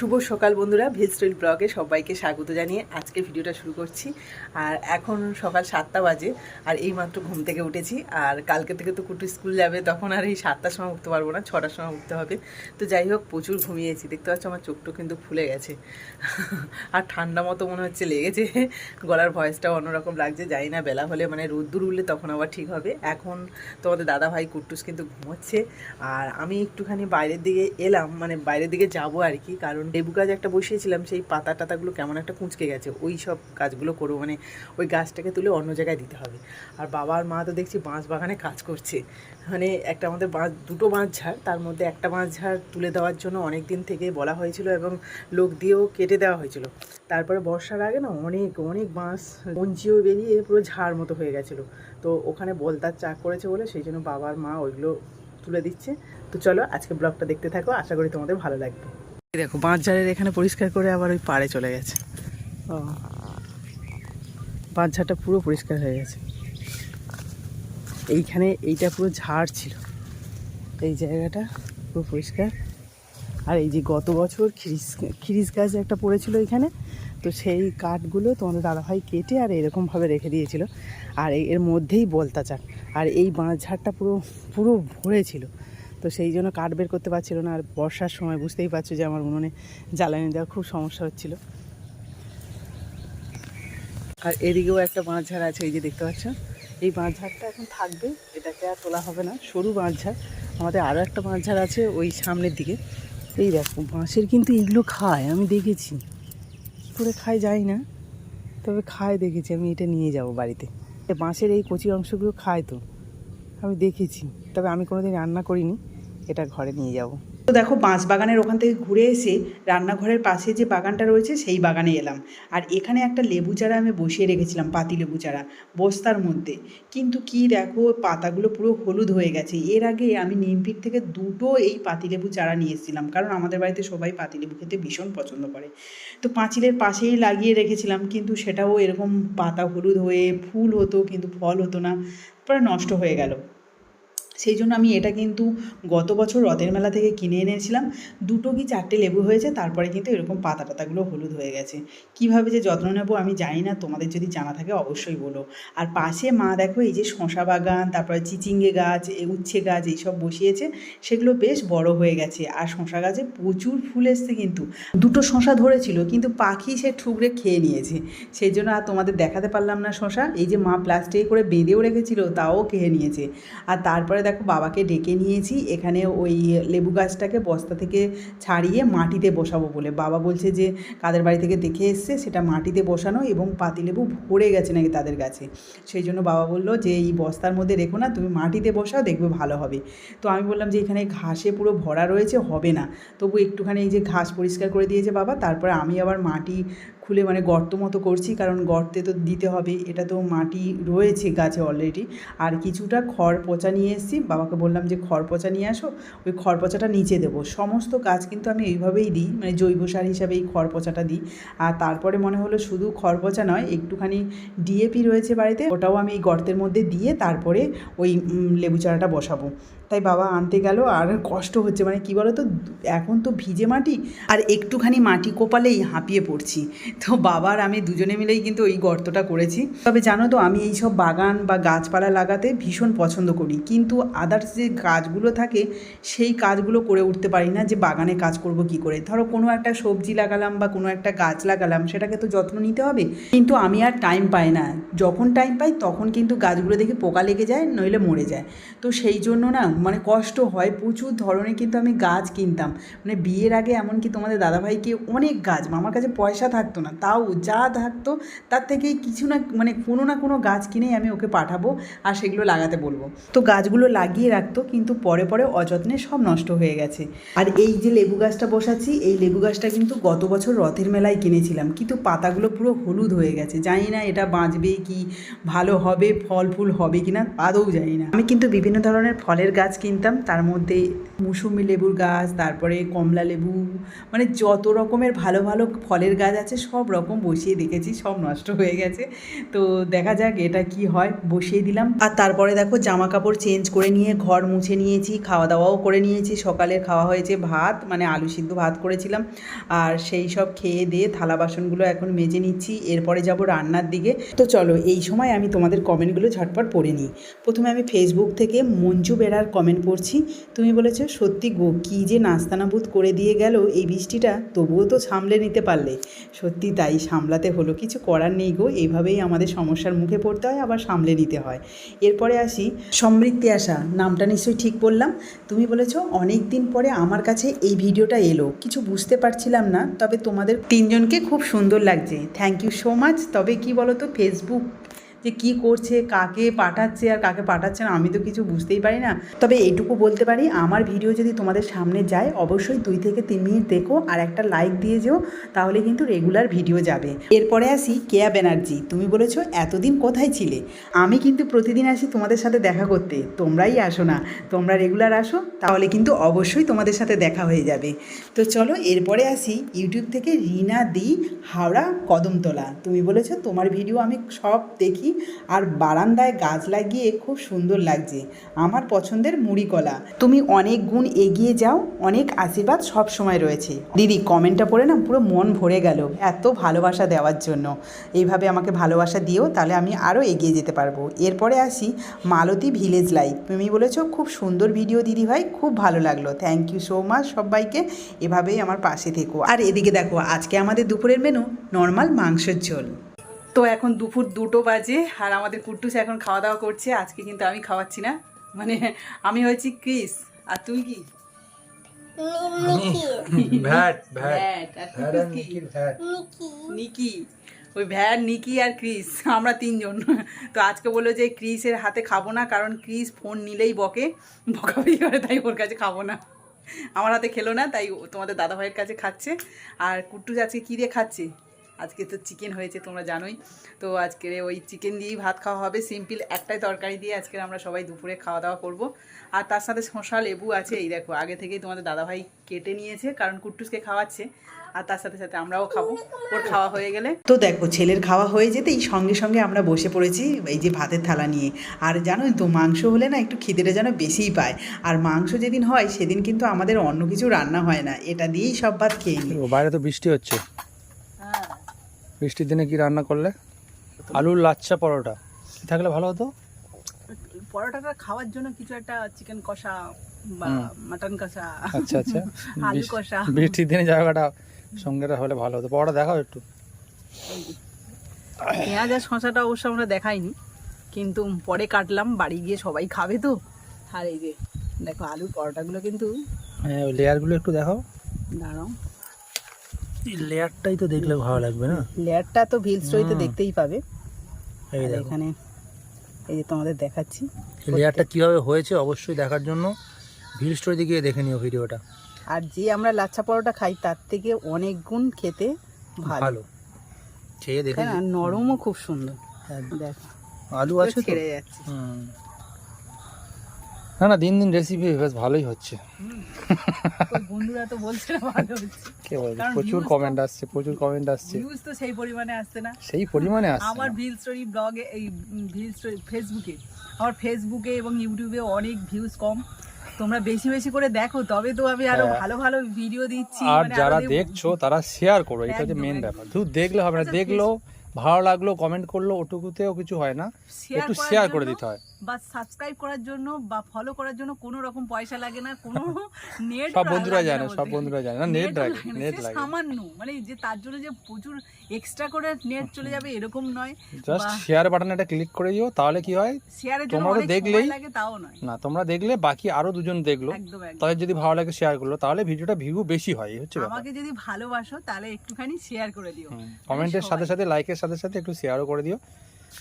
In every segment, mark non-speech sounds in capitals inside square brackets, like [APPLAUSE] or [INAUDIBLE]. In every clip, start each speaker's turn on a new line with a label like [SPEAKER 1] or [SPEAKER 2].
[SPEAKER 1] শুভ সকাল বন্ধুরা, veg style ব্লগে সবাইকে স্বাগত জানিয়ে আজকে ভিডিওটা শুরু করছি। আর এখন সকাল সাতটা বাজে, আর এই মাত্র ঘুম থেকে উঠেছি, আর কালকে থেকে তো কুটু স্কুল যাবে, তখন আর এই সাতটার সময় উঠতে পারব না, ছটার সময় উঠতে হবে। তো যাই হোক, প্রচুর ঘুমিয়েছি, দেখতে পাচ্ছ আমার চোখটা কিন্তু ফুলে গেছে। আর ঠান্ডা মতো মনে হচ্ছে লেগেছে, গলার ভয়েসটাও অন্যরকম লাগছে জানি না, বেলা হলে মানে রোদ্দুর উঠলে তখন আবার ঠিক হবে। এখন তোমাদের দাদা ভাই কুট্টুস কিন্তু ঘুমোচ্ছে, আর আমি একটুখানি বাইরের দিকে এলাম মানে বাইরের দিকে যাব আর কি, কারণ লেবু গাছ একটা বসিয়েছিলাম, সেই পাতা টাতাগুলো কেমন একটা কুঁচকে গেছে, ওই সব কাজগুলো করব মানে ওই গাছটাকে তুলে অন্য জায়গায় দিতে হবে। আর বাবা আর মা তো দেখছি বাঁশ বাগানে কাজ করছে। মানে একটা আমাদের বাঁশ, দুটো বাঁশ ঝাড়, তার মধ্যে একটা বাঁশ ঝাড় তুলে দেওয়ার জন্য অনেক দিন থেকে বলা হয়েছিল এবং লোক দিয়েও কেটে দেওয়া হয়েছিল। তারপরে বর্ষার আগে না অনেক অনেক বাঁশ কঞ্চিও বেরিয়ে পুরো ঝাড় মতো হয়ে গেছিল। তো ওখানে বলতার চাক করেছে বলে সেই জন্য বাবার মা ওইগুলো তুলে দিচ্ছে। তো চলো আজকে ব্লগটা দেখতে থাকো, আশা করি তোমাদের ভালো লাগবে। দেখো বাঁশ ঝাড়ের এখানে পরিষ্কার করে আবার ওই পাড়ে চলে গেছে। ও। বাঁশ ঝাড়টা পুরো পরিষ্কার হয়ে গেছে। এইখানে এইটা পুরো ঝাড় ছিল। এই জায়গাটা পুরো পরিষ্কার। আর এই যে গত বছর খিরিস খিরিস গাছ একটা পড়েছিল এখানে তো সেই কাঠগুলো তোমাদের দাদাভাই কেটে আর এরকমভাবে রেখে দিয়েছিল। আর এর মধ্যেই বলতা চাক। আর এই বাঁশ ঝাড়টা পুরো পুরো ভরে ছিল। তো সেই জন্য কাঠ বের করতে পারছিল না আর বর্ষার সময় বুঝতেই পারছ যে আমার উনুনে জ্বালানি দেওয়া খুব সমস্যা হচ্ছিল। আর এদিকেও একটা বাঁশ ঝাড় আছে, এই যে দেখতে পাচ্ছ। এই বাঁশ ঝাড়টা এখন থাকবে, এটাকে আর তোলা হবে না, সরু বাঁশ ঝাড়। আমাদের আরও একটা বাঁশ ঝাড় আছে ওই সামনের দিকে। এই দেখো, বাঁশের কিন্তু এইগুলো খায়, আমি দেখেছি। কী করে খায় যাই না, তবে খায় দেখেছি, আমি এটা নিয়ে যাব বাড়িতে। বাঁশের এই কচি অংশগুলো খায় তো। আমি দেখেছি, তবে আমি কোনোদিন রান্না করিনি, এটা ঘরে নিয়ে যাব।
[SPEAKER 2] তো দেখো, বাঁশ বাগানের ওখান থেকে ঘুরে এসে রান্নাঘরের পাশে যে বাগানটা রয়েছে, সেই বাগানে এলাম। আর এখানে একটা লেবু চারা আমি বসিয়ে রেখেছিলাম, পাতি লেবু চারা, বস্তার মধ্যে। কিন্তু কি দেখো, পাতাগুলো পুরো হলুদ হয়ে গেছে। এর আগে আমি নিমপিট থেকে দুটো এই পাতিলেবু চারা নিয়ে এসেছিলাম, কারণ আমাদের বাড়িতে সবাই পাতিলেবু খেতে ভীষণ পছন্দ করে। তো পাঁচিলের পাশেই লাগিয়ে রেখেছিলাম, কিন্তু সেটাও এরকম পাতা হলুদ হয়ে ফুল হতো, কিন্তু ফল হতো না, পরে নষ্ট হয়ে গেল। সেই জন্য আমি এটা কিন্তু গত বছর রথের মেলা থেকে কিনে এনেছিলাম। দুটো কি চারটে লেবু হয়েছে, তারপরে কিন্তু এরকম পাতা টাতাগুলো হলুদ হয়ে গেছে। কীভাবে যে যত্ন নেব আমি জানি না, তোমাদের যদি জানা থাকে অবশ্যই বলো। আর পাশে মা দেখো, এই যে শশা বাগান, তারপরে চিচিঙ্গে গাছ উচ্ছে গাছ এইসব বসিয়েছে, সেগুলো বেশ বড় হয়ে গেছে। আর শশা গাছে প্রচুর ফুল এসছে কিন্তু। দুটো শশা ধরেছিল, কিন্তু পাখি সে ঠুকরে খেয়ে নিয়েছে। সেই জন্য আর তোমাদের দেখাতে পারলাম না শশা এই যে মা প্লাস্টিকে করে বেঁধেও রেখেছিল, তাও খেয়ে নিয়েছে। আর তারপরে দেখো বাবাকে ডেকে নিয়েছি, এখানে ওই লেবু গাছটাকে বস্তা থেকে ছাড়িয়ে মাটিতে বসাবো বলে। বাবা বলছে যে, কাদের বাড়ি থেকে দেখে এসছে, সেটা মাটিতে বসানো এবং পাতিলেবু ভরে গেছে নাকি তাদের কাছে সেই জন্য বাবা বলল যে, এই বস্তার মধ্যে রেখো না, তুমি মাটিতে বসাও, দেখবে ভালো হবে। তো আমি বললাম যে, এখানে ঘাসে পুরো ভরা রয়েছে, হবে না। তবু একটুখানি এই যে ঘাস পরিষ্কার করে দিয়েছে বাবা, তারপরে আমি আবার মাটি খুলে মানে গর্ত মতো করছি, কারণ গর্তে তো দিতে হবে, এটা তো মাটি রয়েছে গাছে অলরেডি আর কিছুটা খড় পচা নিয়ে এসেছি, বাবাকে বললাম যে খড় পচা নিয়ে আসো, ওই খড় পচাটা নিচে দেবো। সমস্ত গাছ কিন্তু আমি এইভাবেই দিই মানে জৈব সার হিসাবে এই খড় পচাটা দিই। আর তারপরে মনে হলো শুধু খড় পচা নয়, একটুখানি ডিএপি রয়েছে বাড়িতে, ওটাও আমি এই গর্তের মধ্যে দিয়ে তারপরে ওই লেবু চারাটা বসাবো। তাই বাবা আনতে গেল, আর কষ্ট হচ্ছে। মানে কী বলো তো এখন তো ভিজে মাটি, আর একটুখানি মাটি কোপালেই হাঁপিয়ে পড়ছি। তো বাবার আমি দুজনে মিলেই কিন্তু ওই গর্তটা করেছি। তবে জানো তো, আমি এই সব বাগান বা গাছপালা লাগাতে ভীষণ পছন্দ করি। কিন্তু আদার্স যে কাজগুলো থাকে, সেই কাজগুলো করে উঠতে পারি না যে বাগানে কাজ করব কি করে। ধরো কোনো একটা সবজি লাগালাম বা কোনো একটা গাছ লাগালাম, সেটাকে তো যত্ন নিতে হবে। কিন্তু আমি আর টাইম পাই না। যখন টাইম পাই, তখন কিন্তু গাছগুলো দেখে পোকা লেগে যায়, নইলে মরে যায়। তো সেই জন্য না মানে কষ্ট হয়, প্রচুর ধরনের কিন্তু আমি গাছ কিনতাম। মানে বিয়ের আগে এমনকি তোমাদের দাদাভাইকে অনেক গাছ আমার কাছে পয়সা থাকতো না, তাও যা থাকতো তার থেকেই কিছু না মানে কোনো না কোনো গাছ কিনেই আমি ওকে পাঠাবো আর সেগুলো লাগাতে বলব। তো গাছগুলো লাগিয়ে রাখতো, কিন্তু পরে পরে অযত্নে সব নষ্ট হয়ে গেছে। আর এই যে লেবু গাছটা বসাচ্ছি, এই লেবু গাছটা কিন্তু গত বছর রথের মেলায় কিনেছিলাম, কিন্তু পাতাগুলো পুরো হলুদ হয়ে গেছে। জানি না এটা বাঁচবে কি, ভালো হবে, ফল ফুল হবে কি না আদৌ জানি না। আমি কিন্তু বিভিন্ন ধরনের ফলের গাছ কিনতাম তার মধ্যে মুসুম্বি লেবুর গাছ, তারপরে কমলা লেবু মানে যত রকমের ভালো ভালো ফলের গাছ আছে, সব রকম বসিয়ে দেখেছি, সব নষ্ট হয়ে গেছে। তো দেখা যাক এটা কি হয়, বসিয়ে দিলাম। আর তারপরে দেখো জামা কাপড় চেঞ্জ করে নিয়ে ঘর মুছে নিয়েছি, খাওয়া দাওয়াও করে নিয়েছি সকালে খাওয়া হয়েছে ভাত মানে আলু সিদ্ধ ভাত করেছিলাম। আর সেই সব খেয়ে দিয়ে থালা বাসনগুলো এখন মেজে নিচ্ছি, এরপরে যাব রান্নার দিকে। তো চলো, এই সময় আমি তোমাদের কমেন্টগুলো ঝটপট পড়ে নিই। প্রথমে আমি ফেসবুক থেকে মঞ্জু বেড়ার কমেন্ট পড়ছি। তুমি বলেছ সত্যি গো, কী যে নাস্তানাবুদ করে দিয়ে গেল এই বৃষ্টিটা, তবুও তো সামলে নিতে পারলে। সত্যি তাই সামলাতে হলো, কিছু করার নেই গো এইভাবেই আমাদের সমস্যার মুখে পড়তে হয়, আবার সামলে নিতে হয়। এরপরে আসি সমৃদ্ধি আসা নামটা নিশ্চয়ই ঠিক বললাম। তুমি বলেছ, অনেক দিন পরে আমার কাছে এই ভিডিওটা এলো। কিছু বুঝতে পারছিলাম না, তবে তোমাদের তিনজনকে খুব সুন্দর লাগছে। থ্যাংক ইউ সো মাচ তবে কি বলো তো ফেসবুক যে কি করছে, কাকে পাঠাচ্ছে আর কাকে পাঠাচ্ছে না, আমি তো কিছু বুঝতেই পারি না। তবে এইটুকু বলতে পারি, আমার ভিডিও যদি তোমাদের সামনে যায়, অবশ্যই দুই থেকে তিন মিনিট দেখো আর একটা লাইক দিয়ে যেও, তাহলে কিন্তু রেগুলার ভিডিও যাবে। এরপরে আসি কেয়া ব্যানার্জি, তুমি বলেছ এতদিন কোথায় ছিলে? আমি কিন্তু প্রতিদিন আসি তোমাদের সাথে দেখা করতে, তোমরাই আসো না, তোমরা রেগুলার আসো, তাহলে কিন্তু অবশ্যই তোমাদের সাথে দেখা হয়ে যাবে। তো চলো এরপরে আসি ইউটিউব থেকে রিনা দি হাওড়া কদমতলা, তুমি বলেছ তোমার ভিডিও আমি সব দেখি আর বারান্দায় গাছ লাগিয়ে খুব সুন্দর লাগছে। আমার পছন্দের মুড়ি কলা তুমি অনেক গুণ এগিয়ে যাও, অনেক আশীর্বাদ সব সময় রয়েছে। দিদি, কমেন্টটা পড়ে না পুরো মন ভরে গেল এত ভালোবাসা দেওয়ার জন্য। এইভাবে আমাকে ভালোবাসা দিও তাহলে আমি আরও এগিয়ে যেতে পারব। এরপরে আসি মালতী ভিলেজ লাইফ। তুমি বলেছ, খুব সুন্দর ভিডিও দিদি ভাই, খুব ভালো লাগল। থ্যাংক ইউ সো মাচ সবাইকে। এভাবেই আমার পাশে থেকো। আর এদিকে দেখো, আজকে আমাদের দুপুরের মেনু নর্মাল মাংসের ঝোল। তো এখন দুপুর দুটো বাজে আর আমাদের কুট্টুস এখন খাওয়া দাওয়া করছে। আজকে কিন্তু আমি খাওয়াচ্ছি না। মানে আমি হয়েছি ক্রিস। আর তুই কি?
[SPEAKER 3] ভ্যাট ভ্যাট।
[SPEAKER 2] ভ্যাট,
[SPEAKER 3] ভ্যাট ভ্যাট।
[SPEAKER 2] নিকি। ওই ভ্যান নিকি আর ক্রিস। আমরা তিনজন। তো আজকে বলল যে ক্রিসের হাতে খাব না কারণ ক্রিস ফোন নিলেই বকে। বকাবকি করে তাই ওর কাছে খাব না। আমার হাতে খেলো না তাই ও তোমাদের দাদা ভাইয়ের কাছে খাচ্ছে। আর কুট্টুস আজকে কী দিয়ে খাচ্ছে? আজকে তো চিকেন হয়েছে তোমরা জানোই। তো আজকে ওই চিকেন দিয়েই ভাত খাওয়া হবে। সিম্পল একটাই তরকারি দিয়ে আজকে আমরা সবাই দুপুরে খাওয়া দাওয়া করব। আর তার সাথে শশা লেবু আছে এই দেখো আগে থেকেই তোমাদের দাদাভাই কেটে নিয়েছে কারণ কুট্টুসকে খাওয়াচ্ছে। আর তার সাথে সাথে আমরাও খাব। ওর খাওয়া হয়ে গেলে। তো দেখো ছেলের খাওয়া হয়ে যেতেই সঙ্গে সঙ্গে আমরা বসে পড়েছি এই যে ভাতের থালা নিয়ে। আর জানোই তো মাংস হলে না একটু খিদেটা যেন বেশিই পায়। আর মাংস যেদিন হয় সেদিন কিন্তু আমাদের অন্য কিছু রান্না হয় না। এটা দিয়েই সব ভাত খেয়ে নিই।
[SPEAKER 3] বাইরে তো বৃষ্টি হচ্ছে। বৃষ্টির দিনে কি রান্না করলে? আলুর লাচ্চা পরোটা। কি থাকলে ভালো হতো?
[SPEAKER 1] পরোটাটা খাওয়ার জন্য কিছু একটা চিকেন কষা বা মাটন কষা।
[SPEAKER 3] আচ্ছা আচ্ছা। [LAUGHS]
[SPEAKER 1] আলু কষা।
[SPEAKER 3] বৃষ্টির দিনে জায়গাটা সঙ্গেটা হলে ভালো হতো। পরোটা দেখাও একটু।
[SPEAKER 1] পেঁয়াজ আর শশাটা অবশ্য আমরা দেখাইনি কিন্তু পরে কাটলাম বাড়ি গিয়ে সবাই খাবে তো। আর এই যে দেখো আলুর পরোটাগুলো কিন্তু
[SPEAKER 3] হ্যাঁ লেয়ারগুলো একটু দেখাও।
[SPEAKER 1] দাঁড়াও।
[SPEAKER 3] লেয়ারটাই তো দেখলে ভালো লাগবে না?
[SPEAKER 1] লেয়ারটা তো ভিল স্টোরিতে। দেখতেই পাবে।
[SPEAKER 3] এই
[SPEAKER 1] এখানে এই যে তোমাদের দেখাচ্ছি।
[SPEAKER 3] লেয়ারটা কীভাবে হয়েছে অবশ্যই দেখার জন্য ভিল স্টোরিতে গিয়ে দেখে নিও ভিডিওটা।
[SPEAKER 1] আর যে আমরা লাচ্ছা পরোটা খাই তার থেকে অনেক গুণ খেতে ভালো।
[SPEAKER 3] খেয়ে দেখে
[SPEAKER 1] আর নরমও খুব সুন্দর।
[SPEAKER 3] হ্যাঁ,
[SPEAKER 1] দেখো
[SPEAKER 3] আলু আছে
[SPEAKER 1] ছেড়ে যাচ্ছে।
[SPEAKER 3] হুম। না না দিন দিন রেসিপি বেশ ভালোই হচ্ছে।
[SPEAKER 1] বন্ধুরা তো বলছে না ভালো হচ্ছে।
[SPEAKER 3] কে বলছে প্রচুর কমেন্ট আসছে প্রচুর কমেন্ট আসছে।
[SPEAKER 1] ভিউজ তো সেই পরিমাণে আসছে না।
[SPEAKER 3] সেই পরিমাণে আসছে
[SPEAKER 1] আমার ভিল স্টোরি ব্লগে এই ভিল স্টোরি ফেসবুকে আমার ফেসবুকে এবং ইউটিউবে অনেক ভিউজ কম। তোমরা বেশি বেশি করে দেখো তবে তো আমি আরও
[SPEAKER 3] হ্যাঁ।
[SPEAKER 1] ভালো ভালো ভিডিও দিচ্ছি
[SPEAKER 3] আর
[SPEAKER 1] মানে
[SPEAKER 3] যারা দেখছ তারা শেয়ার করো এটা হচ্ছে মেন ব্যাপার। শুধু দেখলে হবে না
[SPEAKER 1] আচ্ছা,
[SPEAKER 3] দেখল ভালো লাগল কমেন্ট করল ওটুকুতেও কিছু হয় না। একটু শেয়ার করে দিতে হয়।
[SPEAKER 1] বা সাবস্ক্রাইব করার জন্য বা ফলো করার জন্য কোনো রকম পয়সা লাগে না কোনো [LAUGHS] নেট
[SPEAKER 3] সব বন্ধুরা জানে সব বন্ধুরা জানে না নেট লাগে নেট লাগে।
[SPEAKER 1] সামান্য মানে যে তার জন্য যে প্রচুর এক্সট্রা করে নেট চলে [LAUGHS] যাবে এরকম নয়
[SPEAKER 3] জাস্ট শেয়ার বাটনে একটা ক্লিক করে দিও তাহলে কি হয়?
[SPEAKER 1] শেয়ারের জন্য
[SPEAKER 3] তোমরা দেখলেই-
[SPEAKER 1] লাগে তাও নয়।
[SPEAKER 3] না তোমরা দেখলে বাকি আরও দুজন দেখল তাদের যদি ভালো লাগে শেয়ার করল তাহলে ভিডিওটা ভিউ বেশি হয় হচ্ছে
[SPEAKER 1] আমাকে যদি ভালোবাসো তাহলে একটুখানি শেয়ার করে দিও।
[SPEAKER 3] কমেন্টের সাথে সাথে লাইকের সাথে সাথে একটু শেয়ারও করে দিও।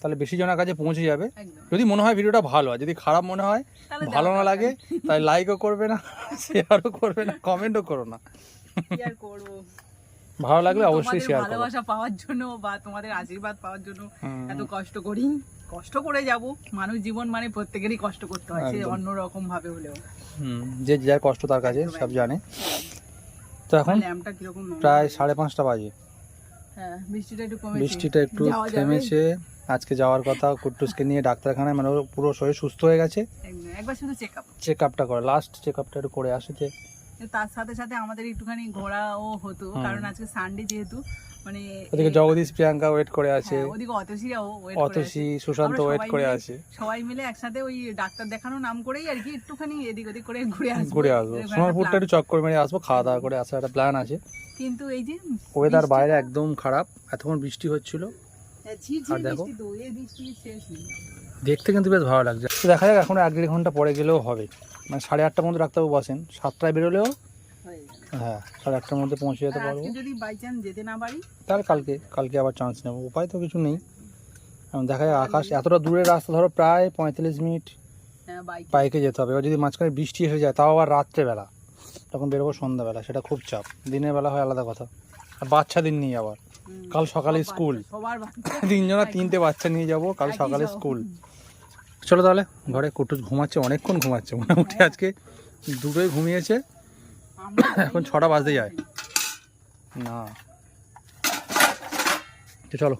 [SPEAKER 3] তাহলে বেশি জনের কাছে পৌঁছে যাবে। যদি মনে হয় ভিডিওটা ভালো আর যদি খারাপ মনে হয় ভালো না লাগে তাই লাইকও করবে না শেয়ারও করবে না কমেন্টও করো না।
[SPEAKER 1] শেয়ার
[SPEAKER 3] ভালো লাগলে অবশ্যই শেয়ার করো।
[SPEAKER 1] ভালোবাসা পাওয়ার জন্য বা তোমাদের আশীর্বাদ পাওয়ার জন্য এত কষ্ট করি।
[SPEAKER 2] কষ্ট করে যাব। মানুষ জীবন মানে প্রত্যেকেরই কষ্ট করতে হয় সে অন্য রকম ভাবে হলেও।
[SPEAKER 3] হুম যে যার কষ্ট তার কাছে সব জানে। তো এখন প্রায় সাড়ে পাঁচটা বাজে।
[SPEAKER 2] হ্যাঁ বৃষ্টিটা একটু কমেছে।
[SPEAKER 3] বৃষ্টিটা একটু? থেমেছে। আজকে যাওয়ার কথা কুট্টুসকে নিয়ে ডাক্তারখানায় মানে পুরো শরীর সুস্থ হয়ে গেছে।
[SPEAKER 2] একবার শুধু চেক আপ
[SPEAKER 3] চেক আপটা করে লাস্ট চেক আপটা একটু করে আসছে
[SPEAKER 2] তার সাথে সাথে আমাদের একটুখানি ঘোরাও হতো কারণ আজকে সানডে যেহেতু মানে
[SPEAKER 3] ওদিকে জগদীশ প্রিয়াঙ্কা ওয়েট করে আছে।
[SPEAKER 2] হ্যাঁ, ওদিকে অতসীরাও
[SPEAKER 3] অতসী সুশান্ত ওয়েট করে আছে।
[SPEAKER 2] সবাই মিলে একসাথে ওই ডাক্তার দেখানো নাম করেই আর কি একটুখানি এদিক ওদিক করে ঘুরে আসব।
[SPEAKER 3] ঘুরে আসব। সোনারপুরটা একটু চক করে মেরে আসব খাওয়া দাওয়া করে আসার একটা প্ল্যান আছে।
[SPEAKER 2] কিন্তু এই যে
[SPEAKER 3] ওয়েদার বাইরে একদম খারাপ এতক্ষণ বৃষ্টি হচ্ছিল।
[SPEAKER 2] হ্যাঁ,
[SPEAKER 3] আর দেখো। দেখতে কিন্তু বেশ ভালো লাগছে। দেখা যাক এখন এক দেড় ঘণ্টা পরে গেলেও হবে। মানে সাড়ে আটটার মধ্যে ডাক্তারবাবু বসেন। সাতটায় বেরোলেও
[SPEAKER 2] হয়ে।
[SPEAKER 3] হ্যাঁ সাড়ে আটটার মধ্যে পৌঁছে যেতে পারব।
[SPEAKER 2] যদি বাই চান্স যেতে না পারি?
[SPEAKER 3] তাহলে কালকে কালকে আবার চান্স নেব। উপায় তো কিছু নেই। দেখা যায় আকাশ এতটা দূরের রাস্তা ধরো প্রায় পঁয়তাল্লিশ মিনিট
[SPEAKER 2] বাইকে
[SPEAKER 3] যেতে হবে। এবার যদি মাঝখানে বৃষ্টি এসে যায় তাও আবার রাত্রেবেলা। তখন বেরোবো সন্ধ্যাবেলা সেটা খুব চাপ। দিনের বেলা হয় আলাদা কথা। আর বাচ্চাদের নিয়ে আবার। কাল সকালে স্কুল [LAUGHS] তিনজনা তিনটে বাচ্চা নিয়ে যাব কাল সকালে স্কুল চলো তাহলে ঘরে কুটুস ঘুমাচ্ছে অনেকক্ষণ ঘুমাচ্ছে। মোটামুটি আজকে দুটোই ঘুমিয়েছে। [COUGHS] এখন ছটা বাজতে যায় না। চলো।